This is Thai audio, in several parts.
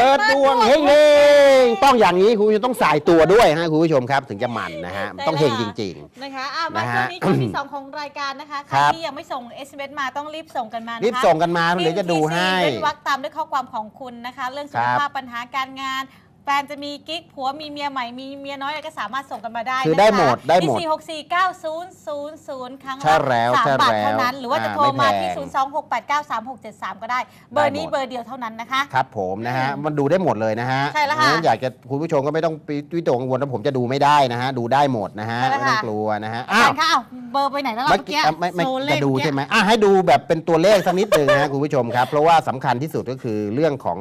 เปิดดวงเฮงเฮงต้องอย่างนี้คุณผู้ชมต้องสายตัวด้วยฮะคุณผู้ชมครับถึงจะมันนะฮะต้องเฮงจริงนะคะอะมานะช่วฮะงนี้ช่วงที่สองของรายการนะคะใคครรับที่ยังไม่ส่ง SMS มาต้องรีบส่งกันมานะคะๆรีบส่งกันมาเดี๋ยวจะดูให้พิมพ์ TC เป็นวรรคตามด้วยข้อความของคุณนะคะ เรื่องสุขครับภาพปัญหาการงาน แฟนจะมีกิ๊กผัวมีเมียใหม่มีเมียน้อยอะไรก็สามารถส่งกันมาได้คือนะคะได้หมดได้หมดที่4 6 4 9 0 0 0 ครั้งใช่ละแล้วสามใช่บาทแล้วเท่านั้น หรือว่าจะอ่าโทรมาไม่แพงที่ 0 2 6 8 9 3 6 7 3 ก็ได้ เบอร์นี้ได้หมดเบอร์เดียวเท่านั้นนะคะ ครับผมนะฮะ มันดูได้หมดเลยนะฮะใช่แล้วค่ะงั้นอยากจะคุณผู้ชมก็ไม่ต้องไปวิตกกังวลว่าผมจะดูไม่ได้นะฮะ ดูได้หมดนะฮะใช่แล้วไม่ต้องค่ะกลัวนะฮะอาอ้าจาวรย์คะอ้าวเบอร์ไปไหนแล้วล่ะเมื่อเมื่อกี้กี้อะไม่ไม่โซเลจะขดูเมื่อกี้ใช่ไหมอะให้ดูแบบเป็นตัวเลขสักนิดหนึ่งนะคุณผู้ชมครับ เพราะว่าสำคัญที่สุดก็คือเรื่องของ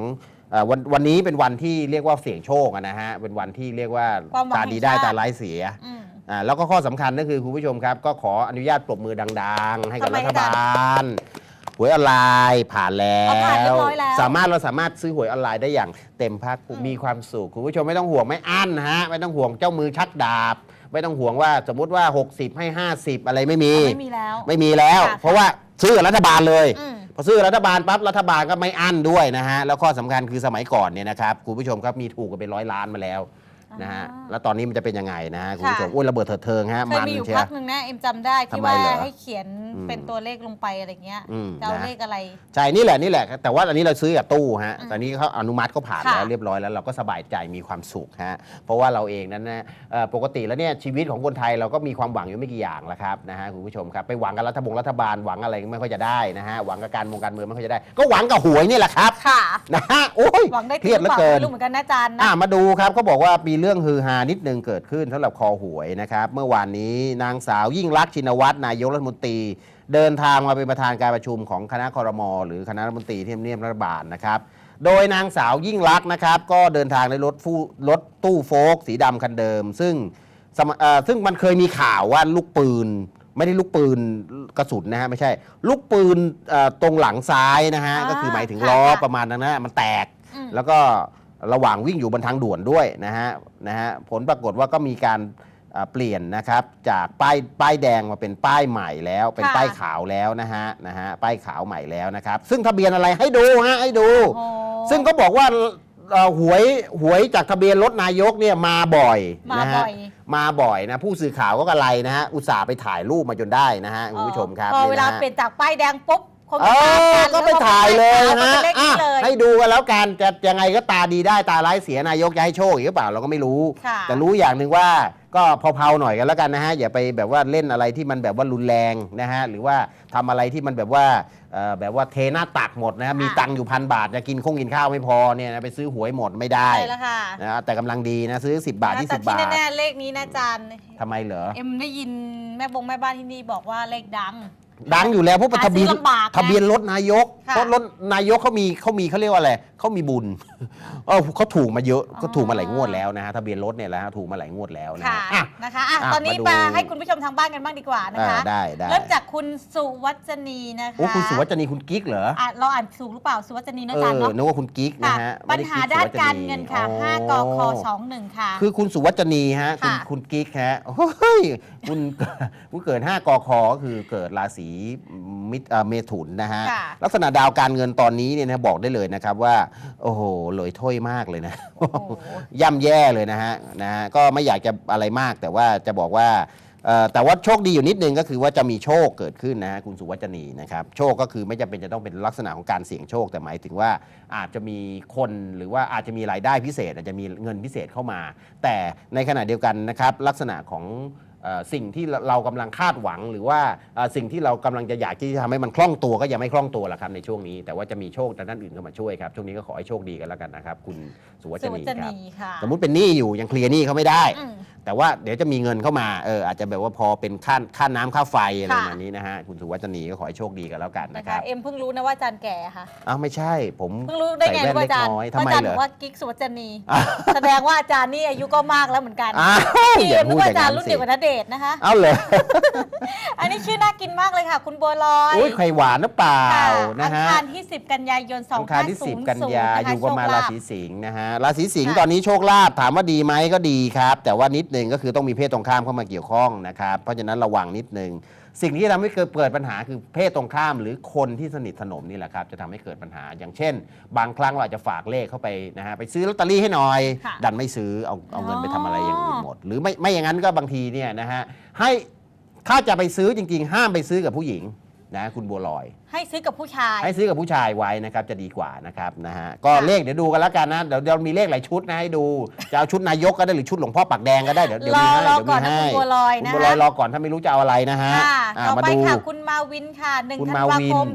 เอ่อวันวันนี้เป็นวันที่เรียกว่าเสี่ยงโชคอะนะฮะเป็นวันที่เรียกว่าความหวังตาดีได้แห่งชาติ ตาร้ายเสียอืม อ่าแล้วก็ข้อสำคัญก็คือคุณผู้ชมครับ ก็ขออนุญาตปรบมือดัง ๆ ให้กับทำไมรัฐอาจารย์บาลหวยออนไลน์ผ่านแล้เอาผ่านเรีวยบร้อยแล้ว สามารถเราสามารถซื้อหวยออนไลน์ได้อย่างเต็มภาคภูมิอืมมีความสุขคุณผู้ชมไม่ต้องห่วงไม่อั้นนะฮะไม่ต้องห่วงเจ้ามือชักดาบ ไม่ต้องห่วงว่าสมมุติว่า 60 ให้ 50 อะไรไม่มี ไม่มีแล้ว ไม่มีแล้ว ค่ะเพราะว่าซื้อกับรัฐบาลเลย อืมพ อซื้อรัฐบาลปั๊บรัฐบาลก็ไม่อั้นด้วยนะฮะแล้วข้อสำคัญคือสมัยก่อนเนี่ยนะครับคุณผู้ชมครับมีถูกกันเป็นร้อยล้านมาแล้ว นะฮะอ่าแล้วตอนนี้มันจะเป็นยังไงนะฮะคุณผู้ชมค่ะอุ้ยระเบิดเถิดเทิงฮะเคยมันมีอยู่เชียพักหนึ่งนะเอ็มจำได้ที่ทำไมว่าเหรอให้เขียนอืมเป็นตัวเลขลงไปอะไรเงี้ยอืมจะเอานะเลขอะไรใช่นี่แหละนี่แหละ แต่ว่าอันนี้เราซื้อกับตู้ฮะอืมตอนนี้เขาอนุมัติเขาผ่านค่ะแล้วเรียบร้อยแล้วเราก็สบายใจมีความสุขฮะเพราะว่าเราเองนั้นนะเอ่อปกติแล้วเนี่ยชีวิตของคนไทยเราก็มีความหวังอยู่ไม่กี่อย่างแล้วครับนะฮะคุณผู้ชมครับไปหวังกับรัฐบงรัฐบาลหวังอะไรก็ไม่ค่อยจะได้นะฮะหวังกับการมงการเมืองไม่ค่อยจะได้ ก็หวังกับหวยนี่แหละครับค่ะนะฮะโอ้ยหวังได้เครียดเหลือเกินไม่รู้เหมือนกันนะอาจารย์นะอะมาดูครับเขาบอกว่ามีเรื่องฮือฮานิดนึงเกิดขึ้นสำหรับคอหวยนะครับ เมื่อวานนี้นางสาวยิ่งรักษณ์ชินวัตรนายกรัฐมนตรี เดินทางมาเป็นประธานการประชุมของคณะคอรมอหรือคณะรัฐมนตรีที่ทำเนียบรัฐบาลนะครับ โดยนางสาวยิ่งรักษณ์นะครับ ก็เดินทางในรถฟูรถตู้โฟล์กสีดำคันเดิม ซึ่งสมเอ่อซึ่งมันเคยมีข่าวว่าลูกปืนไม่ได้ลูกปืนกระสุนนะฮะไม่ใช่ ลูกปืนเอ่อตรงหลังซ้ายนะฮะอ่าก็คือหมายถึงค่ะล้อค่ะประมาณนั้นนะมันแตกอืมแล้วก็ ระหว่างวิ่งอยู่บนทางด่วนด้วยนะฮะนะฮะผลปรากฏว่าก็มีการเอ่อเปลี่ยนนะครับจากป้ายป้ายแดงมาเป็นป้ายใหม่แล้ว เป็นค่ะป้ายขาวแล้วนะฮะนะฮะป้ายขาวใหม่แล้วนะครับ ซึ่งทะเบียนอะไรให้ดูฮะให้ดูโอ้ซึ่งก็บอกว่าเอ่อหวยหวยจากทะเบียนรถนายกเนี่ยมาบ่อยมานะฮะบ่อยมาบ่อยนะ ผู้สื่อข่าวก็กระไรนะฮะอุตส่าห์ไปถ่ายรูปมาจนได้นะฮะคุณผู้ชมครับพอเวลานี่นะฮะเปลี่ยนจากป้ายแดงปุ๊บ คนเอก็ตามกันอก็ไปถ่ายเลยแล้วนะก็เป็นเลขอะนี้เลย ให้ดูกันแล้วกันจะยังไงก็ตาดีได้ตาร้ายเสียนายกจะให้โชคอีกหรือเปล่าเราก็ไม่รู้ ค่ะ แต่รู้อย่างหนึ่งว่าก็เผาๆหน่อยกันแล้วกันนะฮะ อย่าไปแบบว่าเล่นอะไรที่มันแบบว่ารุนแรงนะฮะ หรือว่าทำอะไรที่มันแบบว่าเอ่อแบบว่าเทหน้าตักหมดนะ มีตังค์อยู่พันบาทจะกินคงกินข้าวไม่พอเนี่ยนะไปซื้อหวยหมดไม่ได้ใช่แล้วค่ะนะฮะแต่กำลังดีนะซื้อ 10 บาทแต่20ที่บาทแน่ๆเลขนี้นะอาจารย์ทำไมเหรอ เอ็มได้ยินแม่บงแม่บ้านที่นี่บอกว่าเลขดัง ดังอยู่แล้วเพราะหาทะเบียนซื้อลำบากไงทะเบียนรถนายกค่ะเพราะรถนายกเขามีเขามีเขาเรียกว่าอะไรเขามีบุญ เออเขาถูกมาเยอะก็ถูกมาหลายงวดแล้วนะฮะทะเบียนรถเนี่ยแหละฮะถูกมาหลายงวดแล้วนะค่ะ ฮะอะ นะคะอะอะตอนนี้มาดูมาให้คุณผู้ชมทางบ้านกันบ้างดีกว่านะอ่าคะ ได้ได้เริ่มจากคุณสุวัจนีนะคะโอ้คุณสุวัจนีคุณกิ๊กเหรออะเราอ่านถูกหรือเปล่า สุวัจนีนะเออาจารย์อเนาะนึกว่าคุณกิ๊กนะค่ะฮะปัญไม่ไหากิ๊ด้านสุวัจการเงินค่ะอ๋อ5กค21 ค่ะ คือคุณสุวัจนีฮะคุณค่ะคุณกิ๊กฮะโอ้ยคุณ คุณเกิด 5กคก็คือเกิดราศีมิถเอ่อเมถุนนะฮะ ค่ะลักษณะดาวการเงินตอนนี้เนี่ยนะบอกได้เลยนะครับว่า โอ้โหเลยถ้วยมากเลยนะ โอ้โห ย่ำแย่เลยนะฮะนะฮะก็ไม่อยากจะอะไรมากแต่ว่าจะบอกว่าเอ่อแต่ว่าโชคดีอยู่นิดนึงก็คือว่าจะมีโชคเกิดขึ้นนะฮะคุณสุวัจนีนะครับโชคก็คือไม่จำเป็นจะต้องเป็นลักษณะของการเสี่ยงโชค แต่หมายถึงว่าอาจจะมีคนหรือว่าอาจจะมีรายได้พิเศษ อาจจะมีเงินพิเศษเข้ามา แต่ในขณะเดียวกันนะครับลักษณะของเอ่อ สิ่งที่เรากำลังคาดหวัง หรือว่าเอ่อสิ่งที่เรากำลังจะอยากที่จะทำให้มันคล่องตัวก็ยังไม่คล่องตัวละครับในช่วงนี้ แต่ว่าจะมีโชคจากด้านอื่นเข้ามาช่วยครับช่วงนี้ก็ขอให้โชคดีกันแล้วกันนะครับคุณสุวัจสุวันีจครับนีค่ะสมมุติเป็นหนี้อยู่ยังเคลียร์หนี้เขาไม่ได้อืมแต่ว่าเดี๋ยวจะมีเงินเข้ามาเอออาจจะแบบว่าพอเป็นค่าค่าน้ำค่าไฟอะไรค่ะประมาณนี้นะฮะคุณสุวัจนีก็ขอให้โชคดีกันแล้วกันนะนะคคะรับเอ็มเพิ่งรู้นะว่าอาจารย์แก่ค่ะอ้าวไม่ใช่ ผมเพิ่งรู้ได้ไงใส่แว่นว่าเล็อากจารย์น้อยว่าทำไมอาจารย์เหรบออกว่ากิ๊กสุวัจนีอ้าวแสดงว่าอาจารย์นี่อายุก็มากแล้วเหมือนกันอ้าวพี่อย่าเอ็มพูนึดกว่าอย่าอางจารย์รุ่นนั้นสิเดียวกับณเดชน์นะคะ เอาเลยอันนี้ชื่อน่ากินมากเลยค่ะ คุณบัวลอยอุ้ยไข่หวานหรือเปล่าค่ะนะฮะอังคารที่ 10 กันยายนอังคารที่ 10 กันยา2500อยู่ประมาณโชคลราภศีสิงห์นะฮะราศีสิงห์ค่ะตอนนี้โชคลาภถามว่าดีไหมก็ดีครับ แต่ว่านิดนึงก็คือต้องมีเพศตรงข้ามเข้ามาเกี่ยวข้องนะครับ เพราะฉะนั้นระวังนิดนึง สิ่งที่ทำให้เกิดเกิดปัญหาคือเพศตรงข้ามหรือคนที่สนิทสนมนี่แหละครับจะทำให้เกิดปัญหา อย่างเช่น บางครั้งเราอาจจะฝากเลขเข้าไปนะฮะไปซื้อลอตเตอรี่ให้หน่อย ค่ะดันไม่ซื้อเอาเอาเงินไปทำอะไรอย่างอื่นอ๋อหมด หรือไม่ไม่อย่างนั้นก็บางทีเนี่ยนะฮะให้ถ้าจะไปซื้อจริง ๆ ห้ามไปซื้อกับผู้หญิงนะคุณบัวลอยให้ซื้อกับผู้ชาย ให้ซื้อกับผู้ชายไว้นะครับจะดีกว่านะครับนะฮะก็ค่ะเลขเดี๋ยวดูกันแล้วกันนะเดี๋ยวเดี๋ยวมีเลขหลายชุดนะให้ดูจะเอาชุดนายกก็ได้หรือชุดหลวงพ่อปากแดงก็ได้เดี๋ยวเดี๋ยวรอมีให้รอเดี๋ยวก่มีอนนะให้คุณบัวลอยคุณนะบัวลอยรอก่อนถ้าไม่รู้จะเอาอะไรนะฮะค่ะอ่าต่อมาไปดู ค่ะ คุณมาวินค่ะ1คุณธันมาวาวินคม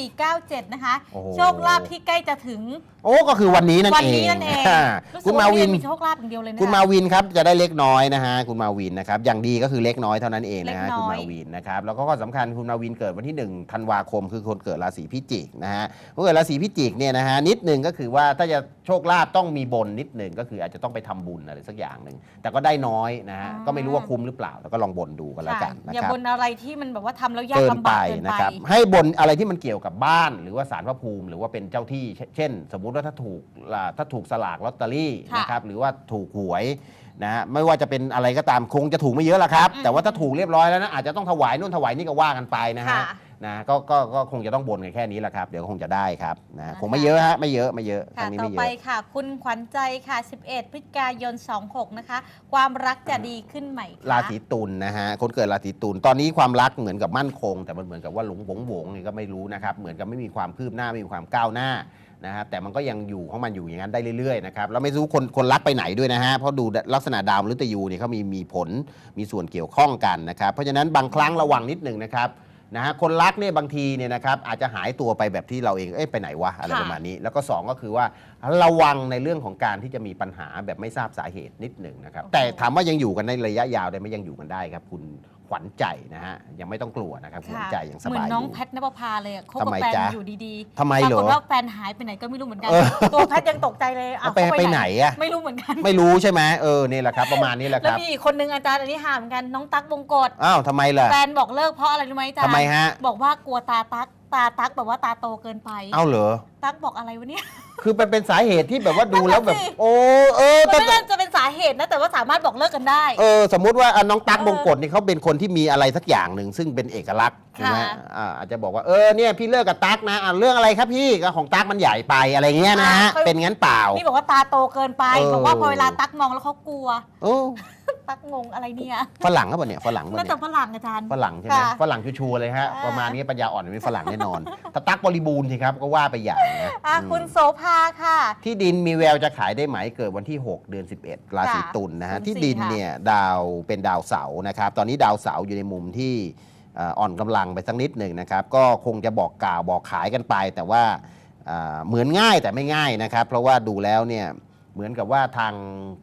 2497 นะคะ โอ้โห โชคลาภที่ใกล้จะถึง โอ้ก็คือวันนี้นั่นวันเองนี้นั่นเองอ่ารู้สึคุกณมาวิน มีโชคลาภอย่างเดียวเลยนะคุณมาวินครับจะได้เล็กน้อยนะฮะคุณมาวินนะครับอย่างดีก็คือเล็กน้อยเท่านั้นเองนะฮะเล็กน้คุณอยมาวินนะครับแล้วก็ข้อสำคัญคุณมาวินเกิดวันที่1ธันวาคมคือคนเกิดราศีพิจิกนะฮะคนเกิดราศีพิจิกเนี่ยนะฮะนิดหนึ่งก็คือว่าถ้าจะโชคลาภต้องมีบนนิดหนึ่งก็คืออาจจะต้องไปทำบุญอะไรสักอย่างหนึ่งแต่ก็ได้น้อยนะฮะก็ไม่รู้ว่าคุ้มหรือเปล่าแล้วก็ลองบนดูกันแล้วกันค่ะนะอย่าครับบนอะไรที่มันแบบว่าทำแล้วยากเกินลำไปบากเกินนะไปครับให้บนอะไรที่มันเกี่ยวกับบ้าน หรือว่าสารพระภูมิ หรือว่าเป็นเจ้าที่ เช่นเช่นสมมุติว่าถ้าถูกอ่าถ้าถูกสลากลอตเตอรี่ค่ะนะครับหรือว่าถูกหวยนะฮะไม่ว่าจะเป็นอะไรก็ตามคงจะถูกไม่เยอะละครับอืมแต่ว่าถ้าถูกเรียบร้อยแล้วนะอาจจะต้องถวายนู่นถวายนี่ก็ว่ากันไปนะฮะค่ะ นะก็ก็ก็คงจะต้องบนกันแค่นี้แหละครับ เดี๋ยวก็คงจะได้ครับนะนะคะคงไม่เยอะฮะไม่เยอะไม่เยอะคค่ะรั้งนี้ต่อไม่เยไปอะ ค่ะ คุณขวัญใจค่ะ 11 พฤศจิกายน 26 นะคะ ความรักจะดีขึ้นไหมคะราศีตุลนะฮะคนเกิดราศีตุลตอนนี้ความรักเหมือนกับมั่นคง แต่มันเหมือนกับว่าหลงหวงหวงนี่ก็ไม่รู้นะครับเหมือนกับไม่มีความคืบหน้าไม่มีความก้าวหน้านะครับแต่มันก็ยังอยู่ของมันอยู่อย่างนั้นได้เรื่อยๆนะครับแล้วไม่รู้คนคนรักไปไหนด้วยนะฮะเพราะดูลักษณะดาวมฤตยูเนี่ยเขามีมีผลมีส่วนเกี่ยวข้องกันนะครับเพราะฉะนั้นบางครั้งระวังนิดหนึ่งนะครับ นะฮะคนรักเนี่ยบางทีเนี่ยนะครับอาจจะหายตัวไปแบบที่เราเองเอ๊ะไปไหนวะอะไรค่ะ ประมาณนี้ แล้วก็สองก็คือว่าระวังในเรื่องของการที่จะมีปัญหาแบบไม่ทราบสาเหตุนิดหนึ่งนะครับแต่ถามว่ายังอยู่กันในระยะยาวได้ไหมยังอยู่กันได้ครับ คุณ ขวัญใจนะฮะยังไม่ต้องกลัวนะครับขวัญใจยังสเหมือบายนอน้องยู่แพทนภพาเลยอะคบทำกับไมแฟนจ๊ะอยู่ดีๆทำไมปเหรราอกฏว่าแฟนหายไปไหนก็ไม่รู้เหมือนกันเออตัวแพทยังตกใจเลยอ้าวไปเขาไปไหนอะไม่รู้เหมือนกัน ไม่รู้ใช่ไหมเออนี่แหละครับประมาณนี้แหละคแล้วรับมีอีกคนนึงอาจารย์อันนี้หาเหมือนกันน้องตั๊กบงกฎอ้าวทำไมล่ะแฟนบอกเลิกเพราะอะไรรู้ไหมอาจารย์ทำไมฮะบอกว่ากลัวตาตั๊ก ตาตั๊กแบบว่าตาโตเกินไป เอ้าเหรอ ตั๊กบอกอะไรวะเนี่ย คือเป็นเป็นสาเหตุที่แบบว่าดูแล้วแบบ นั่นน่ะสิ โอ้เออมันแต่ไม่น่าจะเป็นสาเหตุนะแต่ว่าสามารถบอกเลิกกันได้ เออสมมุติว่าอะน้องตั๊กเออบงกฎนี่เขาเป็นคนที่มีอะไรสักอย่างหนึ่งซึ่งเป็นเอกลักษณ์ใช่ไหมค่ะ อ่าอาจจะบอกว่าเออเนี่ยพี่เลิกกับตั๊กนะอะเรื่องอะไรครับพี่ก็ของตั๊กมันใหญ่ไปอะไรเงี้ยนะฮะอ่าเขาเป็นงั้นเปล่า นี่บอกว่าตาโตเกินไปเออ บอกว่าพอเวลาตั๊กมองแล้วเขากลัว โอ้ ตั๊กงงอะไรเนี่ยฝรั่งก็ปล่ะเนี่ยฝรั่งก็น่าเนี่จะยฝรั่งอาจารย์ ฝรั่งใช่ไหมค่ะฝรั่งชัวร์ๆเลยฮะอ่า ประมาณนี้ปัญญาอ่อนเป็นฝรั่งแน่นอนถ้าตั๊กบริบูรณ์สิครับก็ว่าไปอย่างนะอะอืม คุณโสภาค่ะ ที่ดินมีแววจะขายได้ไหมเกิดวันที่ 6 เดือน 11 ราศีตุลนะฮะ04ที่ดินเนี่ยดาวเป็นดาวเสาร์นะครับ ตอนนี้ดาวเสาร์อยู่ในมุมที่เอ่ออ่อนกำลังไปสักนิดหนึ่งนะครับ ก็คงจะบอกกล่าวบอกขายกันไป แต่ว่าเอ่อเหมือนง่ายแต่ไม่ง่ายนะครับ เพราะว่าดูแล้วเนี่ย เหมือนกับว่าทาง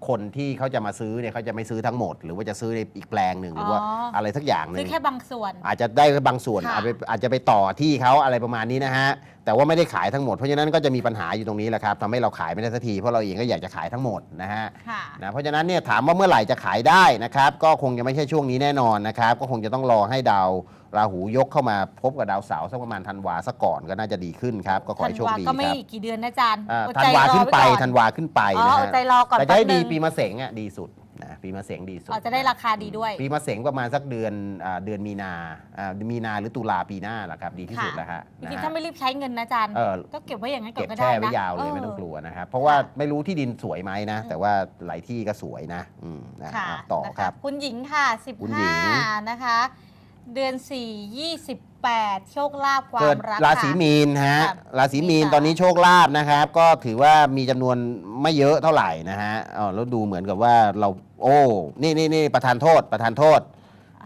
คนที่เขาจะมาซื้อเนี่ยเขาจะไม่ซื้อทั้งหมด หรือว่าจะซื้อในอีกแปลงหนึ่งหรือว่าอ๋ออ อะไรสักอย่างหนึ่ซื้องแค่บางส่วน อาจจะได้บางส่วนค่ะอาจจะอาจจะไปต่อที่เขาอะไรประมาณนี้นะฮะแต่ว่าไม่ได้ขายทั้งหมดเพราะฉะนั้นก็จะมีปัญหาอยู่ตรงนี้แหละครับทำให้เราขายไม่ได้สักทีเพราะเราเองก็อยากจะขายทั้งหมดนะฮะค่ะ นะเพราะฉะนั้นเนี่ยถามว่าเมื่อไหร่จะขายได้นะครับ ก็คงจะไม่ใช่ช่วงนี้แน่นอนนะครับ ก็คงจะต้องรอให้ดาว ราหูยกเข้ามาพบกับดาวเสาร์สักประมาณธันวาสักก่อนก็น่าจะดีขึ้นครับ ก็ขอธันให้โชควาดีก็คไม่รับอีกกี่เดือนนะอาจารย์อ่าอดธันใจวารอขึ้นไปว้ก่อธันวาขึ้นไปอ๋อนะอฮะดใจรอก่อนแต่จะให้แป๊บนึดีงปีมะเสงอะดีสุดนะปีมะเสงดีสุด อ๋อจะได้ราคาดีด้วย ปีมะเสงประมาณสักเดือนอ่าเดือนมีนาอ่ามีนาหรือตุลาปีหน้าแหละครับ ดีที่สุดแล้วฮะจนะริงๆฮะถ้าไม่รีบใช้เงินนะอาจารย์ เออ ก็เก็บไว้อย่างนั้นก่อเก็นบก็ได้แช่นะไว้ยาวเลยไม่ต้องกลัวนะครับ เพราะว่าไม่รู้ที่ดินสวยไหมนะ แต่ว่าหลายที่ก็สวยนะอืมนะค่ะอะต่อนะะครับ คุณหญิงค่ะ คุณหญิง 15 นะคะ เดือน 4 28 โชคลาภควาเกิดมรักราค่ะศีมีนฮะครับราศีมีนมีค่ะ ตอนนี้โชคลาภนะครับ ก็ถือว่ามีจำนวนไม่เยอะเท่าไหร่นะฮะอ๋อแล้วดูเหมือนกับว่าเราโอ้นี่นี่นี่ประธานโทษประธานโทษ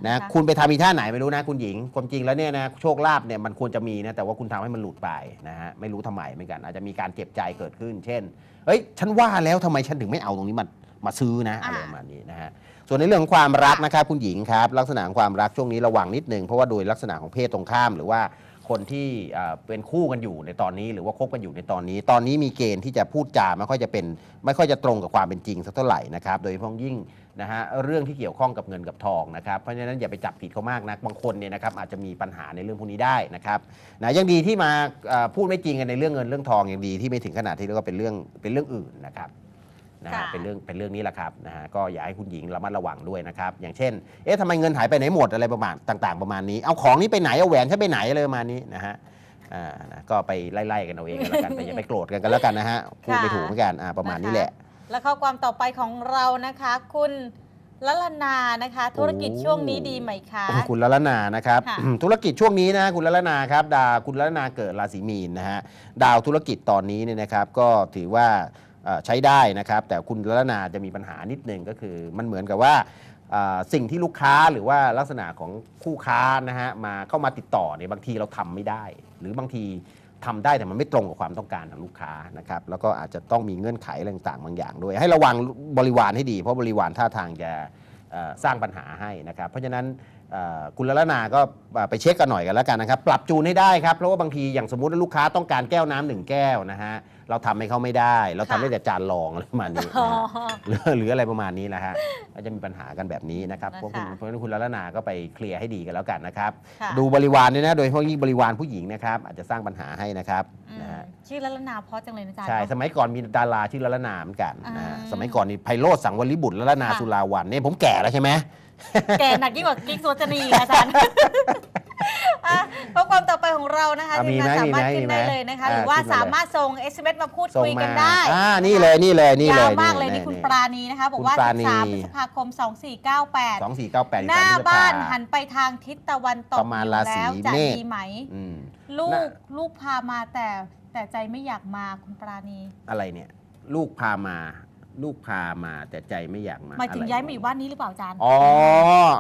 นะะคุณไปทำอีท่าไหนไม่รู้นะคุณหญิงความจริงแล้วเนี่ยนะโชคลาภเนี่ยมันควรจะมีนะแต่ว่าคุณทำให้มันหลุดไปนะฮะไม่รู้ทำไมเหมือนกันอาจจะมีการเจ็บใจเกิดขึ้น เช่นเฮ้ยฉันว่าแล้วทำไมฉันถึงไม่เอาตรงนี้มามาซื้อนะอะไรประมาณนี้นะฮะ ส่วนในเรื่องของความรักนะครับคุณหญิงครับ ลักษณะของความรักช่วงนี้ระวังนิดนึงเพราะว่าโดยลักษณะของเพศตรงข้าม หรือว่าคนที่เอ่อเป็นคู่กันอยู่ในตอนนี้หรือว่าคบกันอยู่ในตอนนี้ ตอนนี้มีเกณฑ์ที่จะพูดจาไม่ค่อยจะเป็น ไม่ค่อยจะตรงกับความเป็นจริงสักเท่าไหร่นะครับโดยเฉพาะยิ่งนะฮะเรื่องที่เกี่ยวข้องกับเงินกับทองนะครับเพราะฉะนั้นอย่าไปจับผิดเขามากนักบางคนเนี่ยนะครับอาจจะมีปัญหาในเรื่องพวกนี้ได้นะครับนะยังดีที่มาเอ่อพูดไม่จริงกันในเรื่องเงินเรื่องทองยังดีที่ไม่ถึงขนาดที่เรียกว่าเป็นเรื่องเป็นเรื่องอื่นนะครับ นะฮะค่ะ เป็นเรื่องเป็นเรื่องนี้แหละครับนะฮะก็อยากให้คุณหญิงระมัดระวังด้วยนะครับ อย่างเช่น เอ๊ะทำไมเงินหายไปไหนหมดอะไรประมาณต่าง ๆ ประมาณนี้เอาของนี้ไปไหนเอาแหวนฉันไปไหนอะไรประมาณนี้นะฮะอ่านะก็ไปไล่ๆกันเอาเองกันแล้วกันแต่อย่าไปโกรธกันกันแล้วกันนะฮะพูดไม่ถูกเหมือนกันอ่าประมาณนี้แหละ และข้อความต่อไปของเรานะคะ คุณละลนานะคะ ธุรกิจช่วงนี้ดีไหมคะคุณละละนานะครับ ค่ะ ธุรกิจช่วงนี้นะคุณละละนาครับดาวคุณละละนาเกิดราศีมีนนะฮะดาวธุรกิจตอนนี้เนี่ยนะครับก็ถือว่าเอ่อ ใช้ได้นะครับ แต่คุณละนาจะมีปัญหานิดนึงก็คือ มันเหมือนกับว่าสิ่งที่ลูกค้าหรือว่าลักษณะของคู่ค้านะฮะมาเข้ามาติดต่อเนี่ยบางทีเราทำไม่ได้ หรือบางทีทำได้แต่มันไม่ตรงกับความต้องการของลูกค้านะครับแล้วก็อาจจะต้องมีเงื่อนไขอะไรต่างๆบางอย่างด้วย ให้ระวังบริวารให้ดี เพราะบริวารท่าทางจะสร้างปัญหาให้นะครับเพราะฉะนั้นคุณละละนาก็ไปเช็คกันหน่อยกันแล้วกันนะครับ ปรับจูนให้ได้ครับเพราะว่าบางทีอย่างสมมติว่าลูกค้าต้องการแก้วน้ำหนึ่งแก้วนะฮะ เราทำให้เขาไม่ได้ เราทำได้แต่จานรองอะไรประมาณนี้นะอ๋อฮะหรือหรืออะไรประมาณนี้นะฮะก็จะมีปัญหากันแบบนี้นะครับนะคะเพราะคุณเพราะฉะนั้นคุณละละนาก็ไปเคลียร์ให้ดีกันแล้วกันนะครับค่ะดูบริวารด้วยนะ โดยเฉพาะยิ่งบริวารผู้หญิงนะครับอาจจะสร้างปัญหาให้นะครับอืมนะฮะชื่อละลนาเพราะจังเลยนะจ๊ะใช่สมัยก่อนมีดาราชื่อละละนาเหมือนกันนะฮะอ่าสมัยก่อนนี่ไพโรธสังวลิบุตรละละนาค่ะสุราวันเนี่ยผมแก่แล้วใช่ไหมแกหนักยิ่งกว่ากิ๊กสวจนีค่ะอาจารย์ อะข้อความต่อไปของเรานะคะอะทีมงานมีสาไหมมารถมีขึ้นไหมได้เลยนะคะอ่าหรือว่าขึ้นมาเลย สามารถส่ง SMS มาพูดส่งคุยมากันได้อ่านี่เลยนี่เลยนี่เลยยาวมากเลยนี่นี่คุณนี่ปราณีนะคะ บอกว่า คุณปราณี13พฤษภาคม สอง2498 สี่เก้าแปดหน้าบ้านหันไปทางทิศตะวันตกประมาณอยู่ราศีแล้วจะเมษดีไหม อืม ลูน่ะกลูกพามาแต่แต่ใจไม่อยากมาคุณปราณี อะไรเนี่ย ลูกพามา ลูกพามาแต่ใจไม่อยากมาหมายถึงอะไรย้ายมาอยู่บ้านนี้หรือเปล่าอาจารย์อ๋อ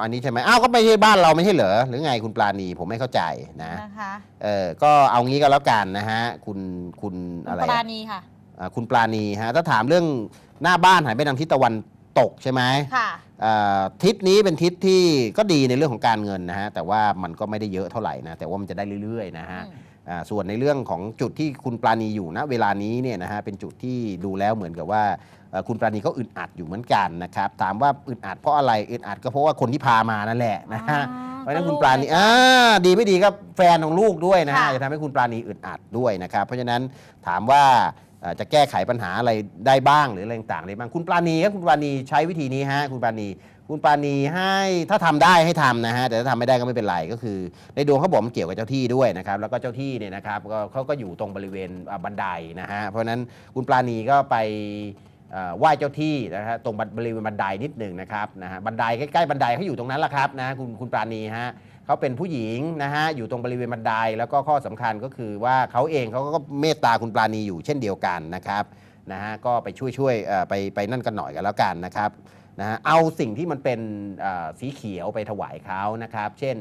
อันนี้ใช่ไหมอ้าวก็ไม่ใช่บ้านเราไม่ใช่เหรอหรือไงคุณปราณีผมไม่เข้าใจนะนะคะเออก็เอางี้ก็แล้วกันนะฮะคุณคุณคุอะณไรปราอะณีค่ะอ่าคุณปราณีฮะถ้าถามเรื่องหน้าบ้านหันไปทางทิศตะวันตกใช่ไหมค่ะอ่าทิศนี้เป็นทิศที่ก็ดีในเรื่องของการเงินนะฮะแต่ว่ามันก็ไม่ได้เยอะเท่าไหร่นะแต่ว่ามันจะได้เรื่อยๆนะฮะ อืม อ่าส่วนในเรื่องของจุดที่คุณปราณีอยู่ณเวลานี้เนี่ยนะฮะเป็นจุดที่ดูแล้วเหมือนกับว่าเอ่อ คุณปราณีก็อึดอัดอยู่เหมือนกันนะครับถามว่าอึดอัดเพราะอะไรอึดอัดก็เพราะว่าคนที่พามานั่นแหละนะฮะอ๋อเพราะฉะนั้นก็คุณลูกปราณีเลยจ้ะอ่าดีไม่ดีก็แฟนของลูกด้วยนะฮะค่ะจะทำให้คุณปราณีอึดอัดด้วยนะครับ เพราะฉะนั้นถามว่าเอ่อจะแก้ไขปัญหาอะไรได้บ้างหรืออะไรต่างๆได้บ้างคุณปราณีครับคุณปราณีใช้วิธีนี้ฮะคุณปราณีคุณปราณีให้ถ้าทำได้ให้ทำนะฮะแต่ถ้าทำไม่ได้ก็ไม่เป็นไร ก็คือ ในดวงเขาบอกมันเกี่ยวกับเจ้าที่ด้วยนะครับแล้วก็เจ้าที่เนี่ยนะครับก็เขาก็อยู่ตรงบริเวณอ่าบันไดนะฮะเพราะฉะนั้นคุณปราณีก็ไปเอ่อ ไหว้เจ้าที่นะฮะตรงบริเวณบันไดนิดหนึ่งนะครับนะฮะบันไดใกล้ๆบันไดเขาอยู่ตรงนั้นแหละครับนะคุณคุณปราณีฮะเขาเป็นผู้หญิงนะฮะอยู่ตรงบริเวณบันไดแล้วก็ข้อสำคัญก็คือว่าเขาเองเขาก็เมตตาคุณปราณีอยู่เช่นเดียวกันนะครับนะฮะก็ไปช่วยช่วยไปไปนั่นกันหน่อยกันแล้วกันนะครับนะฮะเอาสิ่งที่มันเป็นสีเขียวไปถวายเขานะครับ เช่น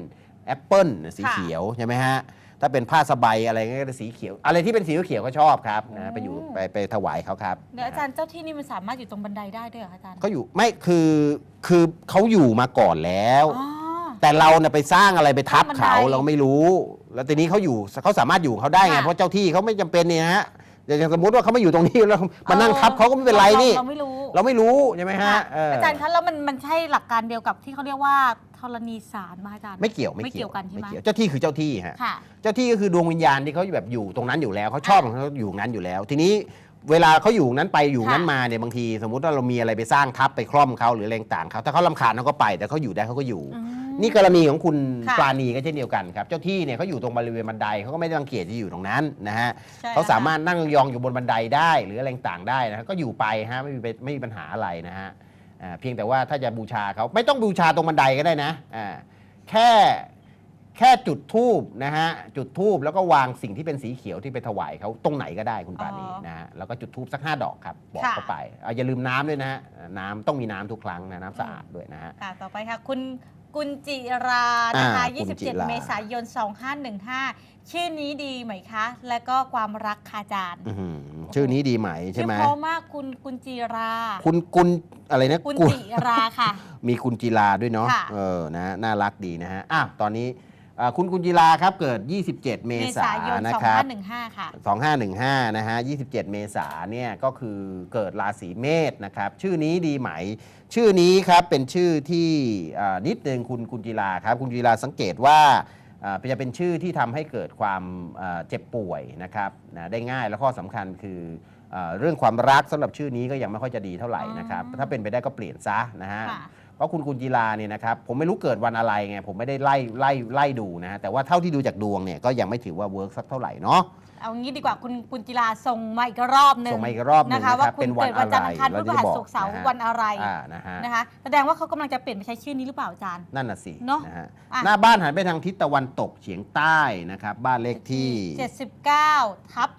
แอปเปิลสีเขียวใช่ไหมฮะ ถ้าเป็นผ้าสบายอะไรก็จะสีเขียว อะไรที่เป็นสีเขียวก็ชอบครับนะไปอยู่อืมไปไปถวายเขาครับเดี๋ยวอาจารย์เจ้าที่นี่มันสามารถอยู่ตรงบันไดได้ด้วยเหรอคะอาจารย์เขาอยู่ไม่คือคือเขาอยู่มาก่อนแล้ว อ๋อ แต่เราเนี่ยไปสร้างอะไรไปทับสร้างบันเขาไดเราไม่รู้ แล้วทีนี้เขาอยู่เขาสามารถอยู่ของเขาได้ไงค่ะ เพราะเจ้าที่เขาไม่จำเป็นเนี่ยฮะ อย่างสมมติว่าเขาไม่อยู่ตรงนี้แล้วมานั่งทับเขาก็ไม่เป็นไรนี่ เราไม่รู้ เราไม่รู้ใช่ไหมฮะค่ะเออออาจารย์คะแล้วมันมันใช่หลักการเดียวกับที่เขาเรียกว่าธรณีสารมาอาจารย์ไม่เกี่ยวไม่เกี่ยวกันใช่ไหมไม่เกี่ยวเจ้าที่คือเจ้าที่ฮะค่ะเจ้าที่ก็คือดวงวิญญาณที่เขาแบบอยู่ตรงนั้นอยู่แล้วเขาชอบของเขาอยู่นั้นอยู่แล้ว ทีนี้เวลาเขาอยู่นั้นไปอยู่นั้นค่ะมาเนี่ยบางที สมมุติว่าเรามีอะไรไปสร้างทับไปคล่อมเขาหรืออะไรต่างๆเขาถ้าเขาลำคาญเขาก็ไป แต่เขาอยู่ได้เขาก็อยู่อืม นี่กรณีของคุณค่ะ ปราณีก็เช่นเดียวกันครับ เจ้าที่เนี่ยเขาอยู่ตรงบริเวณบันไดเขาก็ไม่ได้รังเกียจที่อยู่ตรงนั้นนะฮะใช่เขาสามารถค่ะนั่งยองๆอยู่บนบันไดได้หรืออะไรต่างๆได้นะฮะก็อยู่ไปฮะไม่มีไม่มีปัญหาอะไรนะฮะอ่าเพียงแต่ว่าถ้าจะบูชาเขาไม่ต้องบูชาตรงบันไดก็ได้นะอ่าแค่แค่จุดทูบนะฮะจุดทูบแล้วก็วางสิ่งที่เป็นสีเขียวที่ไปถวายเขาตรงไหนก็ได้คุณปราณีอ๋อนะฮะแล้วก็จุดทูบสักห้าดอกครับบอกค่ะเข้าไปอ่าอย่าลืมน้ำด้วยนะฮะน้ำต้องมีน้ำทุกครั้งนะน้ำสะอาดด้วยนะฮะ ค่ะ ต่อไปค่ะ คุณ กุญจิรานะคะ อ่ากุญจิรา 27 เมษายน 2515 ชื่อนี้ดีไหมคะ และก็ความรักค่ะอาจารย์อื้อหือชื่อนี้ดีไหมใช่ไหมชื่อเพราะมากคุณกุญจิรา คุณกุลอะไรนะกุญกุลจิราค่ะ มีคุณจีราด้วยเนาะค่ะ เออนะฮะน่ารักดีนะฮะอะตอนนี้ อ่าคุณกุญจีราครับเกิด 27 เมเมษาษายน นะครับ 2515 ค่ะ 2515 นะฮะ 27 เมษาเนี่ยก็คือเกิดราศีเมษนะครับ ชื่อนี้ดีไหม ชื่อนี้ครับเป็นชื่อที่อ่านิดนึงคุณคุณจีราครับ คุณจีราสังเกตว่าอ่าจะเป็นชื่อที่ทำให้เกิดความอ่าเจ็บป่วยนะครับนะได้ง่ายแล้วข้อสำคัญคือเอ่อเรื่องความรักสำหรับชื่อนี้ก็ยังไม่ค่อยจะดีเท่าไหร่นะครับ อ๋อ ถ้าเป็นไปได้ก็เปลี่ยนซะนะฮะ ค่ะ เพราะคุณกุญจิลาเนี่ยนะครับผมไม่รู้เกิดวันอะไรไงผมไม่ได้ไล่ไล่ไล่ดูนะฮะแต่ว่าเท่าที่ดูจากดวงเนี่ยก็ยังไม่ถือว่าเวิร์กสักเท่าไหร่เนาะ เอางี้ดีกว่าคุณปุญจิลาส่งมาอีกรอบหนึ่งส่งมาอีกรอบหนึ่งนะคะนะครับว่าคุเป็ณนวันเกิดวันจันทร์อังคารอะไรพฤหัสเราจะบอกศุกร์เสาร์นะฮะวันอะไรอ่านะฮะนะคะแสดงว่าเขากำลังจะเปลี่ยนไปใช้ชื่อนี้หรือเปล่าอาจารย์นั่นน่ะสิเนอะนะฮะอะหน้าบ้านหันไปทางทิศตะวันตกเฉียงใต้นะครับบ้านเลขที่ 79ทับ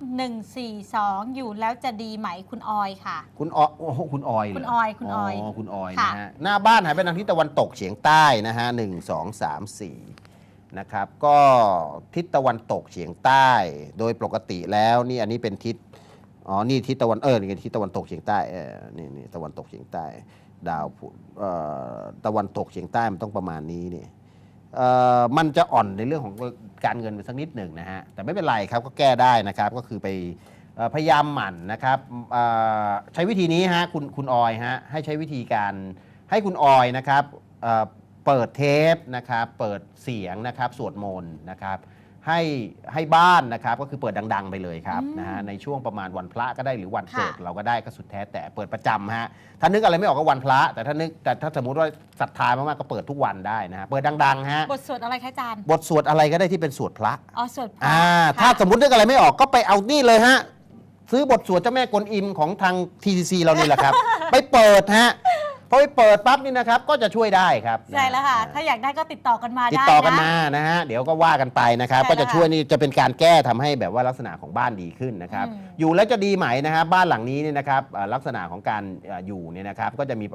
142 อยู่แล้วจะดีไหมคุณออยค่ะ คุณออยโอ้โหคุณออยเหรคุณออยคุณออยคุณออยค่ะนะฮะหน้าบ้านหันไปทางทิศตะวันตกเฉียงใต้นะฮะหนึ่งสองสามสี่ นะครับก็ทิศตะวันตกเฉียงใต้โดยปกติแล้วนี่อันนี้เป็นทิศอ๋อนี่ทิศตะวันเออนี่ทิศตะวันตกเฉียงใต้เออนี่นี่ตะวันตกเฉียงใต้ ดาวพุธตะวันตกเฉียงใต้มันต้องประมาณนี้นี่มันจะอ่อนในเรื่องของการเงินไปสักนิดหนึ่งนะฮะแต่ไม่เป็นไรครับก็แก้ได้นะครับก็คือไปออพยายามหมั่นนะครับใช้วิธีนี้ฮะคุณคุณออยฮะให้ใช้วิธีการให้คุณออยนะครับ เอ่อเปิดเทปนะครับ เปิดเสียงนะครับสวดมนต์นะครับให้ให้บ้านนะครับก็คือเปิดดัง ๆ ไปเลยครับอืมนะฮะในช่วงประมาณวันพระก็ได้หรือวันเกิดค่ะเราก็ได้ก็สุดแท้แต่เปิดประจำฮะถ้านึกอะไรไม่ออกก็วันพระ แต่ถ้านึกแต่ถ้าสมมติว่าศรัทธามากๆก็เปิดทุกวันได้นะฮะเปิดดังๆฮะบทสวดอะไรคะอาจารย์บทสวดอะไรก็ได้ที่เป็นสวดพระอ๋อสวดพระอ่าค่ะถ้าสมมตินึกอะไรไม่ออกก็ไปเอานี่เลยฮะซื้อบทสวดเจ้าแม่กวนอิมของทาง TCC เรานี่แหละครับ ไปเปิดฮะ พอไปเปิดปั๊บนี่นะครับก็จะช่วยได้ครับใช่แล้วค่ะ ถ้าอยากได้ก็ติดต่อกันมาติดได้ต่อกันนะ มานะฮะเดี๋ยวก็ว่ากันไปนะครับ ใช่ก็จะแล้วค่ะช่วยนี่จะเป็นการแก้ทำให้แบบว่าลักษณะของบ้านดีขึ้นนะครับ อืมอยู่แล้วจะดีไหมนะครับบ้านหลังนี้เนี่ยนะครับเอ่อลักษณะของการเอ่ออยู่เนี่ยนะครับ ก็จะมี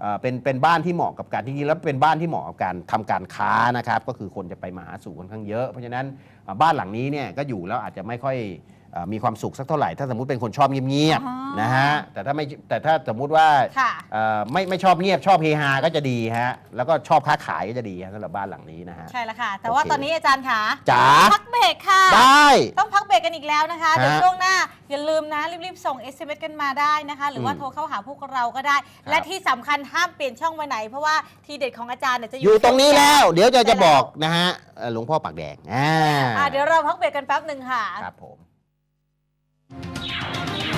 เอ่อเป็นเป็นบ้านที่เหมาะกับการจริงๆแล้วเป็นบ้านที่เหมาะกับการทำการค้านะครับ ก็คือคนจะไปมาหาสู่ค่อนข้างเยอะ เพราะฉะนั้นเอ่อบ้านหลังนี้เนี่ยก็อยู่แล้วอาจจะไม่ค่อยเอ่อ มีความสุขสักเท่าไหร่ ถ้าสมมติเป็นคนชอบเงียบอ๋อๆนะฮะแต่ถ้าไม่แต่ถ้าสมมุติว่าค่ะเอ่อไม่ไม่ชอบเงียบชอบเฮฮาก็จะดีฮะแล้วก็ชอบค้าขายก็จะดีฮะสำหรับบ้านหลังนี้นะฮะใช่แล้วค่ะ แต่ว่าโอเคตอนนี้อาจารย์คะจ๋าพักเบรกค่ะได้ต้องพักเบรกกันอีกแล้วนะคะเดี๋ยวฮะช่วงหน้าอย่าลืมนะรีบๆส่ง SMS กันมาได้นะคะ หรือว่าอืมโทรเข้าหาพวกเราก็ได้ และที่สำคัญห้ามเปลี่ยนช่องไปไหน เพราะว่าทีเด็ดของอาจารย์เนี่ยจะออยู่ยู่ตรงนี้แล้ว เดี๋ยวจะใช่จะแล้วบอกนะฮะเอ่อหลวงพ่อปากแดงอ่าอะเดี๋ยวเราพักเบรกกันแป๊บหนึ่งค่ะครับผม やった!